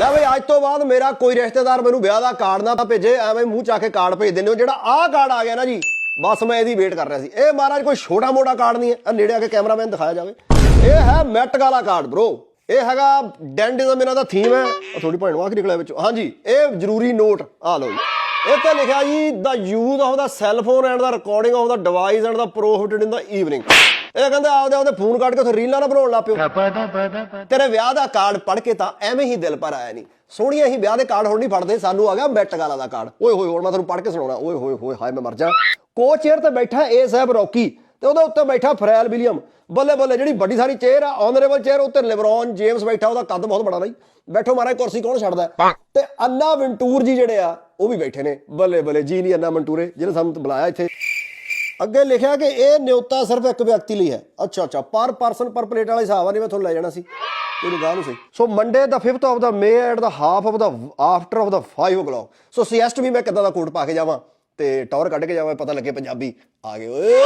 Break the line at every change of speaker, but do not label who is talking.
ਲੈ ਬਈ, ਅੱਜ ਤੋਂ ਬਾਅਦ ਮੇਰਾ ਕੋਈ ਰਿਸ਼ਤੇਦਾਰ ਮੈਨੂੰ ਵਿਆਹ ਦਾ ਕਾਰਡ ਨਾ ਭੇਜੇ, ਐਵੇਂ ਮੂੰਹ ਚਾ ਕੇ ਕਾਰਡ ਭੇਜ ਦਿੰਦੇ ਹੋ। ਜਿਹੜਾ ਆਹ ਕਾਰਡ ਆ ਗਿਆ ਨਾ ਜੀ, ਬਸ ਮੈਂ ਇਹਦੀ ਵੇਟ ਕਰ ਰਿਹਾ ਸੀ। ਇਹ ਮਹਾਰਾਜ ਕੋਈ ਛੋਟਾ ਮੋਟਾ ਕਾਰਡ ਨਹੀਂ ਹੈ। ਆ ਨੇੜੇ ਆ ਕੇ ਕੈਮਰਾਮੈਨ ਦਿਖਾਇਆ ਜਾਵੇ। ਇਹ ਹੈ ਮੈਟ ਗਾਲਾ ਕਾਰਡ ਬ్రో ਇਹ ਹੈਗਾ ਡੈਂਡਿਜ਼ਮ ਇਹਨਾਂ ਦਾ ਥੀਮ ਹੈ। ਉਹ ਥੋੜੀ ਭੈਣ ਵਾਕ ਨਿਕਲਿਆ ਵਿੱਚੋਂ? ਹਾਂਜੀ, ਇਹ ਜ਼ਰੂਰੀ ਨੋਟ ਆ ਲਓ ਜੀ। ਇਹ ਤੇ ਲਿਖਿਆ ਜੀ the use of the cell phone and the recording of the device and the prohibited in the evening ਇਹ ਕਹਿੰਦੇ ਆਪਦੇ ਆਪਦੇ ਫੋਨ ਕੱਢ ਕੇ ਉੱਥੇ ਰੀਲਾਂ ਨਾ ਬਣਾਉਣ ਲੱਗ ਪਿਓ। ਤੇਰੇ ਵਿਆਹ ਦਾ ਕਾਰਡ ਪੜ ਕੇ ਤਾਂ ਐਵੇਂ ਹੀ ਦਿਲ ਪਰ ਆਇਆ ਨਹੀਂ ਸੋਹਣੀਆਂ ਹੀ ਵਿਆਹ ਦੇ ਕਾਰਡ ਹੁਣ ਨਹੀਂ ਫੜਦੇ ਸਾਨੂੰ ਆ ਗਿਆ ਬੈਟ ਗਾਲਾ ਦਾ ਕਾਰਡ ਓਏ ਹੋਏ ਹੁਣ ਮੈਂ ਤੁਹਾਨੂੰ ਪੜ ਕੇ ਸੁਣਾਉਣਾ। ਓਏ ਹੋਏ ਹੋਏ ਹਾਏ ਮੈਂ ਮਰ ਜਾ। ਕੋਚ ਚੇਅਰ ਤੇ ਬੈਠਾ ਏ ਸਾਹਿਬ ਰੌਕੀ ਤੇ ਉਹਦੇ ਉੱਤੇ ਬੈਠਾ ਫਰੈਲ ਵਿਲੀਅਮ। ਬੱਲੇ ਬੱਲੇ ਜਿਹੜੀ ਵੱਡੀ ਸਾਰੀ ਚੇਅਰ ਆ ਆਨਰੇਬਲ ਚੇਅਰ ਉੱਤੇ ਲਿਬਰੌਨ ਜੇਮਸ ਬੈਠਾ ਉਹਦਾ ਕੱਦ ਬਹੁਤ ਬੜਾ ਨਹੀਂ ਬੈਠੋ ਮਾਰਾ ਕੁਰਸੀ ਕੌਣ ਛੱਡਦਾ? ਤੇ ਅੰਨਾ ਵਿੰਟੂਰ ਜੀ ਜਿਹੜੇ ਆ ਉਹ ਵੀ ਬੈਠੇ ਨੇ। ਬੱਲੇ ਬੱਲੇ ਜੀ ਨਹੀਂ ਅੰਨਾ ਵਿੰਟੂਰੇ ਜਿਹਨੇ ਸਾਨੂੰ ਬੁਲਾਇਆ ਇੱਥੇ। ਅੱਗੇ ਲਿਖਿਆ ਕਿ ਇਹ ਨਿਯੁਕਤਾ ਸਿਰਫ ਇੱਕ ਵਿਅਕਤੀ ਲਈ ਹੈ। ਅੱਛਾ ਅੱਛਾ, ਪਰ ਪਰਸਨ ਪਰ ਪਲੇਟ ਵਾਲਾ ਹਿਸਾਬ ਆ ਨਹੀਂ ਮੈਂ ਤੁਹਾਨੂੰ ਲੈ ਜਾਣਾ ਸੀ। ਇਹਨੂੰ ਗਾਹ ਨੂੰ ਸੀ so Monday the 5th of the May at the half of the after of the 5 o'clock so CST ਵੀ ਮੈਂ ਕਿੱਦਾਂ ਦਾ ਕੋਟ ਪਾ ਕੇ ਜਾਵਾਂ ਤੇ ਟੌਰ ਕੱਢ ਕੇ ਜਾਵਾਂ, ਪਤਾ ਲੱਗੇ ਪੰਜਾਬੀ। ਆ ਗਏ, ਓਏ!